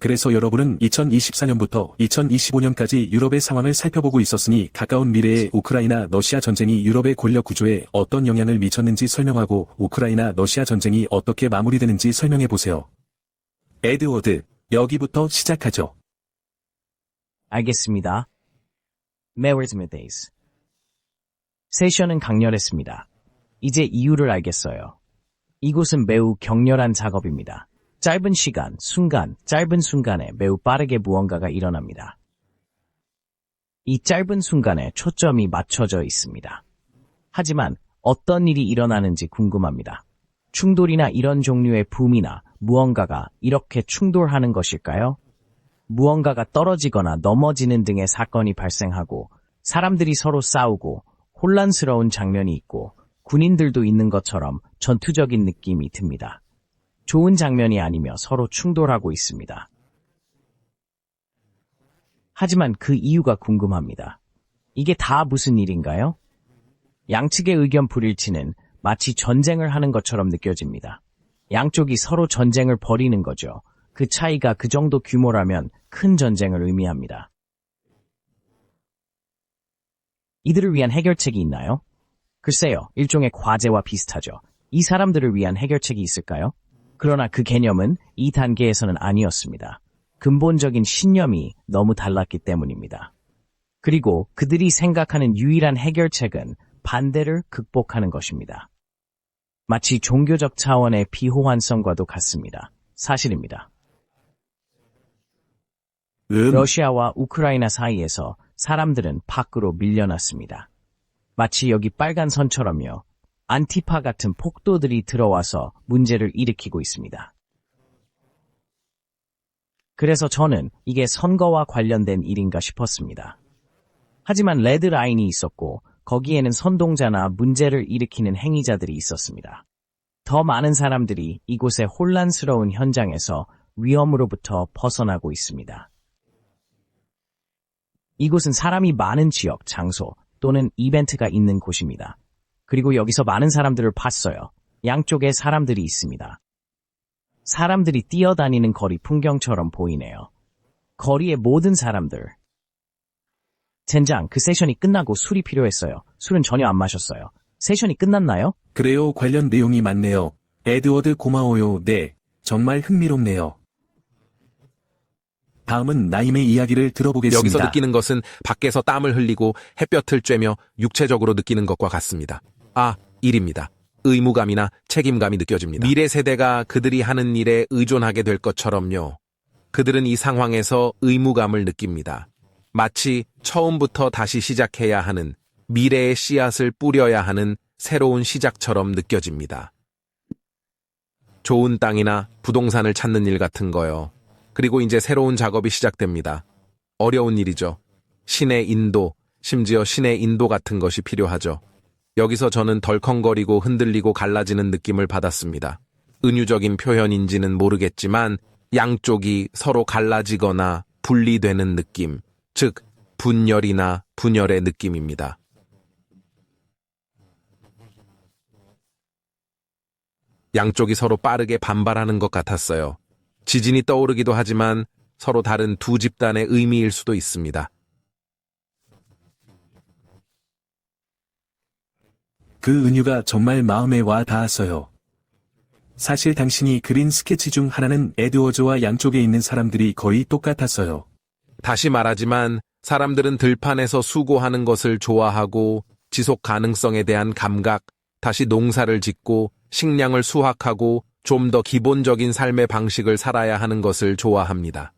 그래서 여러분은 2024년부터 2025년까지 유럽의 상황을 살펴보고 있었으니 가까운 미래에 우크라이나 러시아 전쟁이 유럽의 권력 구조에 어떤 영향을 미쳤는지 설명하고 우크라이나 러시아 전쟁이 어떻게 마무리되는지 설명해 보세요. 에드워드, 여기부터 시작하죠. 알겠습니다. 메월즈메데이스. 세션은 강렬했습니다. 이제 이유를 알겠어요. 이곳은 매우 격렬한 작업입니다. 짧은 시간, 순간, 짧은 순간에 매우 빠르게 무언가가 일어납니다. 이 짧은 순간에 초점이 맞춰져 있습니다. 하지만 어떤 일이 일어나는지 궁금합니다. 충돌이나 이런 종류의 붐이나 무언가가 이렇게 충돌하는 것일까요? 무언가가 떨어지거나 넘어지는 등의 사건이 발생하고 사람들이 서로 싸우고 혼란스러운 장면이 있고 군인들도 있는 것처럼 전투적인 느낌이 듭니다. 좋은 장면이 아니며 서로 충돌하고 있습니다. 하지만 그 이유가 궁금합니다. 이게 다 무슨 일인가요? 양측의 의견 불일치는 마치 전쟁을 하는 것처럼 느껴집니다. 양쪽이 서로 전쟁을 벌이는 거죠. 그 차이가 그 정도 규모라면 큰 전쟁을 의미합니다. 이들을 위한 해결책이 있나요? 글쎄요, 일종의 과제와 비슷하죠. 이 사람들을 위한 해결책이 있을까요? 그러나 그 개념은 이 단계에서는 아니었습니다. 근본적인 신념이 너무 달랐기 때문입니다. 그리고 그들이 생각하는 유일한 해결책은 반대를 극복하는 것입니다. 마치 종교적 차원의 비호환성과도 같습니다. 사실입니다. 음, 러시아와 우크라이나 사이에서 사람들은 밖으로 밀려났습니다. 마치 여기 빨간 선처럼요. 안티파 같은 폭도들이 들어와서 문제를 일으키고 있습니다. 그래서 저는 이게 선거와 관련된 일인가 싶었습니다. 하지만 레드라인이 있었고 거기에는 선동자나 문제를 일으키는 행위자들이 있었습니다. 더 많은 사람들이 이곳의 혼란스러운 현장에서 위험으로부터 벗어나고 있습니다. 이곳은 사람이 많은 지역, 장소 또는 이벤트가 있는 곳입니다. 그리고 여기서 많은 사람들을 봤어요. 양쪽에 사람들이 있습니다. 사람들이 뛰어다니는 거리 풍경처럼 보이네요. 거리의 모든 사람들. 젠장, 그 세션이 끝나고 술이 필요했어요. 술은 전혀 안 마셨어요. 세션이 끝났나요? 그래요 관련 내용이 많네요. 에드워드 고마워요. 네, 정말 흥미롭네요. 다음은 나임의 이야기를 들어보겠습니다. 여기서 느끼는 것은 밖에서 땀을 흘리고 햇볕을 쬐며 육체적으로 느끼는 것과 같습니다. 아, 일입니다. 의무감이나 책임감이 느껴집니다. 미래 세대가 그들이 하는 일에 의존하게 될 것처럼요. 그들은 이 상황에서 의무감을 느낍니다. 마치 처음부터 다시 시작해야 하는 미래의 씨앗을 뿌려야 하는 새로운 시작처럼 느껴집니다. 좋은 땅이나 부동산을 찾는 일 같은 거요. 그리고 이제 새로운 작업이 시작됩니다. 어려운 일이죠. 신의 인도, 심지어 신의 인도 같은 것이 필요하죠. 여기서 저는 덜컹거리고 흔들리고 갈라지는 느낌을 받았습니다. 은유적인 표현인지는 모르겠지만 양쪽이 서로 갈라지거나 분리되는 느낌, 즉 분열이나 분열의 느낌입니다. 양쪽이 서로 빠르게 반발하는 것 같았어요. 지진이 떠오르기도 하지만 서로 다른 두 집단의 의미일 수도 있습니다. 그 은유가 정말 마음에 와 닿았어요. 사실 당신이 그린 스케치 중 하나는 에드워즈와 양쪽에 있는 사람들이 거의 똑같았어요. 다시 말하지만 사람들은 들판에서 수고하는 것을 좋아하고 지속 가능성에 대한 감각, 다시 농사를 짓고 식량을 수확하고 좀 더 기본적인 삶의 방식을 살아야 하는 것을 좋아합니다.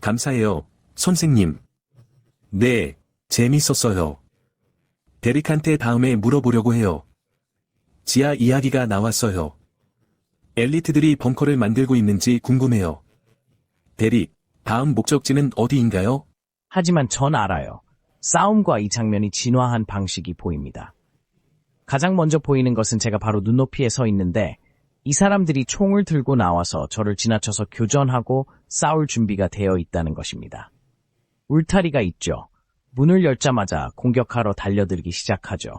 감사해요, 선생님. 네, 재밌었어요. 데릭한테 다음에 물어보려고 해요. 지하 이야기가 나왔어요. 엘리트들이 벙커를 만들고 있는지 궁금해요. 데릭, 다음 목적지는 어디인가요? 하지만 전 알아요. 싸움과 이 장면이 진화한 방식이 보입니다. 가장 먼저 보이는 것은 제가 바로 눈높이에 서 있는데 이 사람들이 총을 들고 나와서 저를 지나쳐서 교전하고 싸울 준비가 되어 있다는 것입니다. 울타리가 있죠. 문을 열자마자 공격하러 달려들기 시작하죠.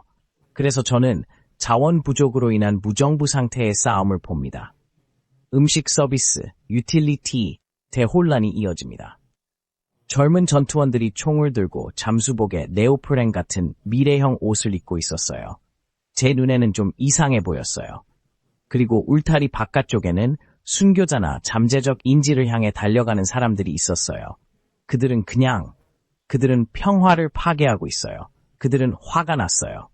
그래서 저는 자원 부족으로 인한 무정부 상태의 싸움을 봅니다. 음식 서비스, 유틸리티, 대혼란이 이어집니다. 젊은 전투원들이 총을 들고 잠수복에 네오프렌 같은 미래형 옷을 입고 있었어요. 제 눈에는 좀 이상해 보였어요. 그리고 울타리 바깥쪽에는 순교자나 잠재적 인지를 향해 달려가는 사람들이 있었어요. 그들은 그냥, 그들은 평화를 파괴하고 있어요. 그들은 화가 났어요.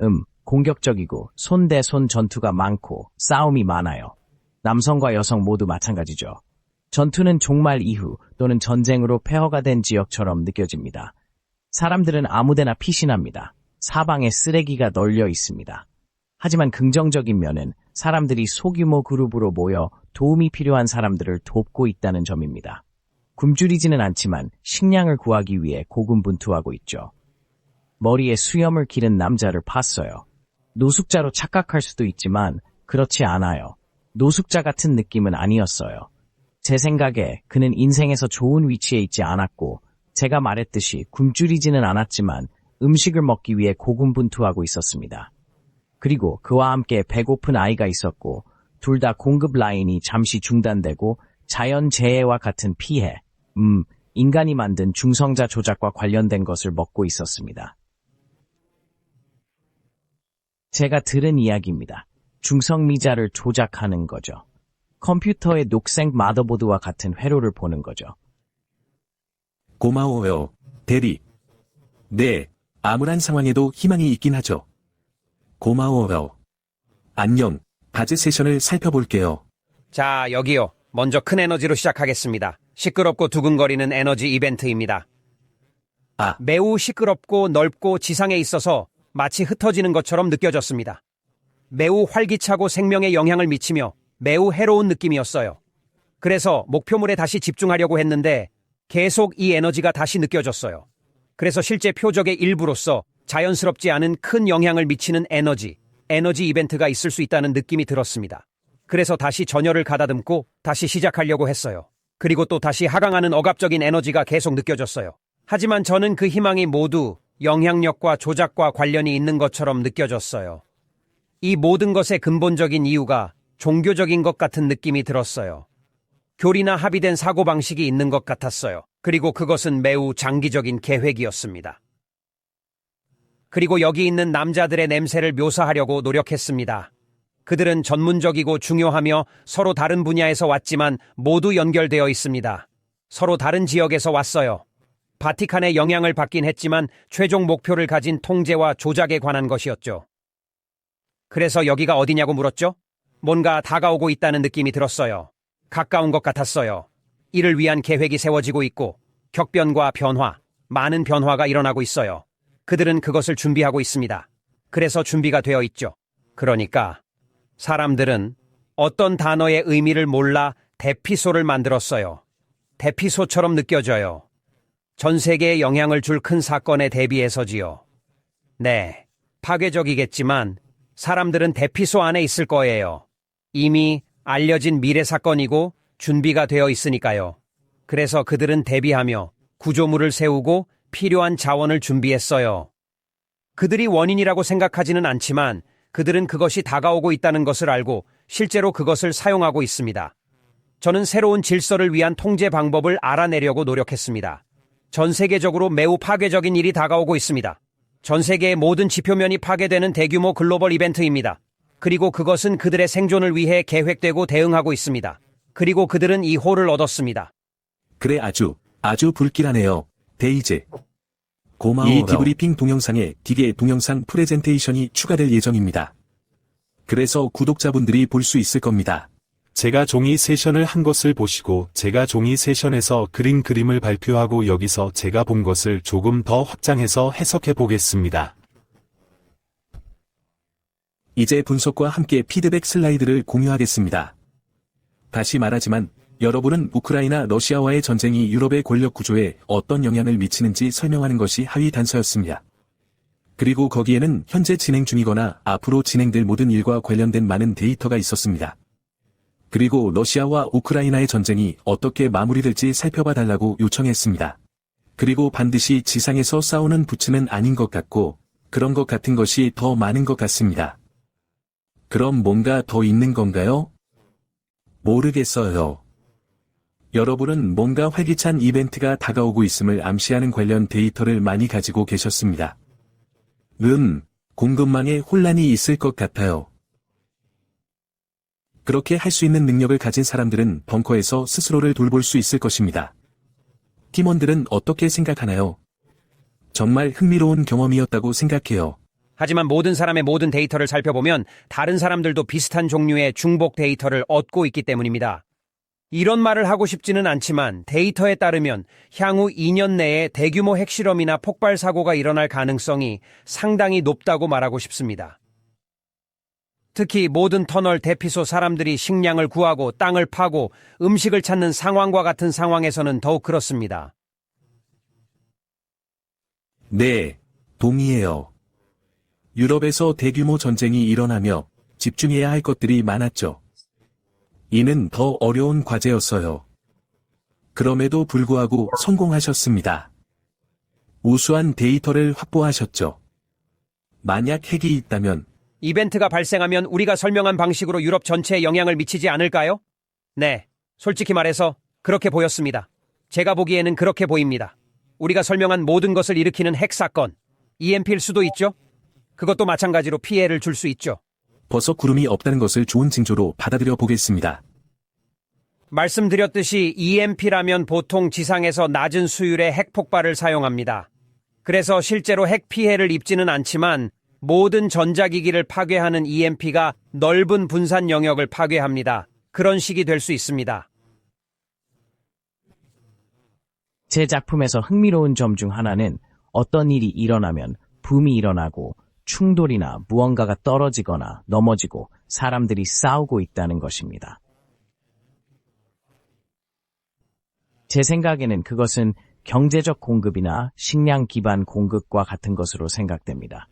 음, 공격적이고 손대손 전투가 많고 싸움이 많아요. 남성과 여성 모두 마찬가지죠. 전투는 종말 이후 또는 전쟁으로 폐허가 된 지역처럼 느껴집니다. 사람들은 아무데나 피신합니다. 사방에 쓰레기가 널려 있습니다. 하지만 긍정적인 면은 사람들이 소규모 그룹으로 모여 도움이 필요한 사람들을 돕고 있다는 점입니다. 굶주리지는 않지만 식량을 구하기 위해 고군분투하고 있죠. 머리에 수염을 기른 남자를 봤어요. 노숙자로 착각할 수도 있지만 그렇지 않아요. 노숙자 같은 느낌은 아니었어요. 제 생각에 그는 인생에서 좋은 위치에 있지 않았고 제가 말했듯이 굶주리지는 않았지만 음식을 먹기 위해 고군분투하고 있었습니다. 그리고 그와 함께 배고픈 아이가 있었고 둘 다 공급 라인이 잠시 중단되고 자연재해와 같은 피해, 음, 인간이 만든 중성자 조작과 관련된 것을 먹고 있었습니다. 제가 들은 이야기입니다. 중성미자를 조작하는 거죠. 컴퓨터의 녹색 마더보드와 같은 회로를 보는 거죠. 고마워요. 대리. 네, 암울한 상황에도 희망이 있긴 하죠. 고마워요. 안녕. 바즈 세션을 살펴볼게요. 자, 여기요. 먼저 큰 에너지로 시작하겠습니다. 시끄럽고 두근거리는 에너지 이벤트입니다. 아. 매우 시끄럽고 넓고 지상에 있어서 마치 흩어지는 것처럼 느껴졌습니다. 매우 활기차고 생명에 영향을 미치며 매우 해로운 느낌이었어요. 그래서 목표물에 다시 집중하려고 했는데 계속 이 에너지가 다시 느껴졌어요. 그래서 실제 표적의 일부로서 자연스럽지 않은 큰 영향을 미치는 에너지, 에너지 이벤트가 있을 수 있다는 느낌이 들었습니다. 그래서 다시 전열을 가다듬고 다시 시작하려고 했어요. 그리고 또 다시 하강하는 억압적인 에너지가 계속 느껴졌어요. 하지만 저는 그 희망이 모두 영향력과 조작과 관련이 있는 것처럼 느껴졌어요. 이 모든 것의 근본적인 이유가 종교적인 것 같은 느낌이 들었어요. 교리나 합의된 사고방식이 있는 것 같았어요. 그리고 그것은 매우 장기적인 계획이었습니다. 그리고 여기 있는 남자들의 냄새를 묘사하려고 노력했습니다. 그들은 전문적이고 중요하며 서로 다른 분야에서 왔지만 모두 연결되어 있습니다. 서로 다른 지역에서 왔어요. 바티칸의 영향을 받긴 했지만 최종 목표를 가진 통제와 조작에 관한 것이었죠. 그래서 여기가 어디냐고 물었죠? 뭔가 다가오고 있다는 느낌이 들었어요. 가까운 것 같았어요. 이를 위한 계획이 세워지고 있고 격변과 변화, 많은 변화가 일어나고 있어요. 그들은 그것을 준비하고 있습니다. 그래서 준비가 되어 있죠. 그러니까 사람들은 어떤 단어의 의미를 몰라 대피소를 만들었어요. 대피소처럼 느껴져요. 전 세계에 영향을 줄 큰 사건에 대비해서지요. 네, 파괴적이겠지만 사람들은 대피소 안에 있을 거예요. 이미 알려진 미래 사건이고 준비가 되어 있으니까요. 그래서 그들은 대비하며 구조물을 세우고 필요한 자원을 준비했어요. 그들이 원인이라고 생각하지는 않지만 그들은 그것이 다가오고 있다는 것을 알고 실제로 그것을 사용하고 있습니다. 저는 새로운 질서를 위한 통제 방법을 알아내려고 노력했습니다. 전 세계적으로 매우 파괴적인 일이 다가오고 있습니다. 전 세계의 모든 지표면이 파괴되는 대규모 글로벌 이벤트입니다. 그리고 그것은 그들의 생존을 위해 계획되고 대응하고 있습니다. 그리고 그들은 이 홀을 얻었습니다. 그래 아주, 아주 불길하네요. 데이제. 고마워요. 이 디브리핑 동영상에 딕의 동영상 프레젠테이션이 추가될 예정입니다. 그래서 구독자분들이 볼 수 있을 겁니다. 제가 종이 세션을 한 것을 보시고 제가 종이 세션에서 그린 그림을 발표하고 여기서 제가 본 것을 조금 더 확장해서 해석해 보겠습니다. 이제 분석과 함께 피드백 슬라이드를 공유하겠습니다. 다시 말하지만 여러분은 우크라이나 러시아와의 전쟁이 유럽의 권력 구조에 어떤 영향을 미치는지 설명하는 것이 하위 단서였습니다. 그리고 거기에는 현재 진행 중이거나 앞으로 진행될 모든 일과 관련된 많은 데이터가 있었습니다. 그리고 러시아와 우크라이나의 전쟁이 어떻게 마무리될지 살펴봐 달라고 요청했습니다. 그리고 반드시 지상에서 싸우는 부츠는 아닌 것 같고 그런 것 같은 것이 더 많은 것 같습니다. 그럼 뭔가 더 있는 건가요? 모르겠어요. 여러분은 뭔가 활기찬 이벤트가 다가오고 있음을 암시하는 관련 데이터를 많이 가지고 계셨습니다. 음, 공급망에 혼란이 있을 것 같아요. 그렇게 할 수 있는 능력을 가진 사람들은 벙커에서 스스로를 돌볼 수 있을 것입니다. 팀원들은 어떻게 생각하나요? 정말 흥미로운 경험이었다고 생각해요. 하지만 모든 사람의 모든 데이터를 살펴보면 다른 사람들도 비슷한 종류의 중복 데이터를 얻고 있기 때문입니다. 이런 말을 하고 싶지는 않지만 데이터에 따르면 향후 2년 내에 대규모 핵실험이나 폭발 사고가 일어날 가능성이 상당히 높다고 말하고 싶습니다. 특히 모든 터널 대피소 사람들이 식량을 구하고 땅을 파고 음식을 찾는 상황과 같은 상황에서는 더욱 그렇습니다. 네, 동의해요. 유럽에서 대규모 전쟁이 일어나며 집중해야 할 것들이 많았죠. 이는 더 어려운 과제였어요. 그럼에도 불구하고 성공하셨습니다. 우수한 데이터를 확보하셨죠. 만약 핵이 있다면 이벤트가 발생하면 우리가 설명한 방식으로 유럽 전체에 영향을 미치지 않을까요? 네, 솔직히 말해서 그렇게 보였습니다. 제가 보기에는 그렇게 보입니다. 우리가 설명한 모든 것을 일으키는 핵 사건, EMP일 수도 있죠? 그것도 마찬가지로 피해를 줄 수 있죠. 버섯 구름이 없다는 것을 좋은 징조로 받아들여 보겠습니다. 말씀드렸듯이 EMP라면 보통 지상에서 낮은 수율의 핵 폭발을 사용합니다. 그래서 실제로 핵 피해를 입지는 않지만 모든 전자기기를 파괴하는 EMP가 넓은 분산 영역을 파괴합니다. 그런 식이 될 수 있습니다. 제 작품에서 흥미로운 점 중 하나는 어떤 일이 일어나면 붐이 일어나고 충돌이나 무언가가 떨어지거나 넘어지고 사람들이 싸우고 있다는 것입니다. 제 생각에는 그것은 경제적 공급이나 식량 기반 공급과 같은 것으로 생각됩니다.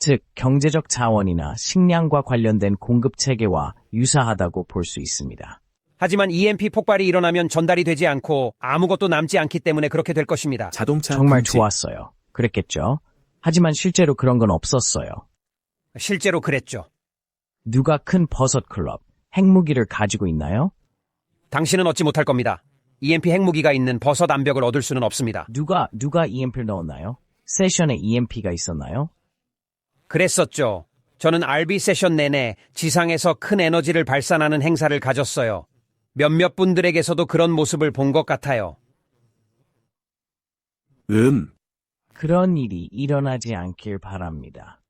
즉, 경제적 자원이나 식량과 관련된 공급 체계와 유사하다고 볼 수 있습니다. 하지만 EMP 폭발이 일어나면 전달이 되지 않고 아무것도 남지 않기 때문에 그렇게 될 것입니다. 자동차 정말 금지, 좋았어요. 그랬겠죠? 하지만 실제로 그런 건 없었어요. 실제로 그랬죠. 누가 큰 버섯 클럽, 핵무기를 가지고 있나요? 당신은 얻지 못할 겁니다. EMP 핵무기가 있는 버섯 암벽을 얻을 수는 없습니다. 누가, 누가 EMP를 넣었나요? 세션에 EMP가 있었나요? 그랬었죠. 저는 RB 세션 내내 지상에서 큰 에너지를 발산하는 행사를 가졌어요. 몇몇 분들에게서도 그런 모습을 본 것 같아요. 음, 그런 일이 일어나지 않길 바랍니다.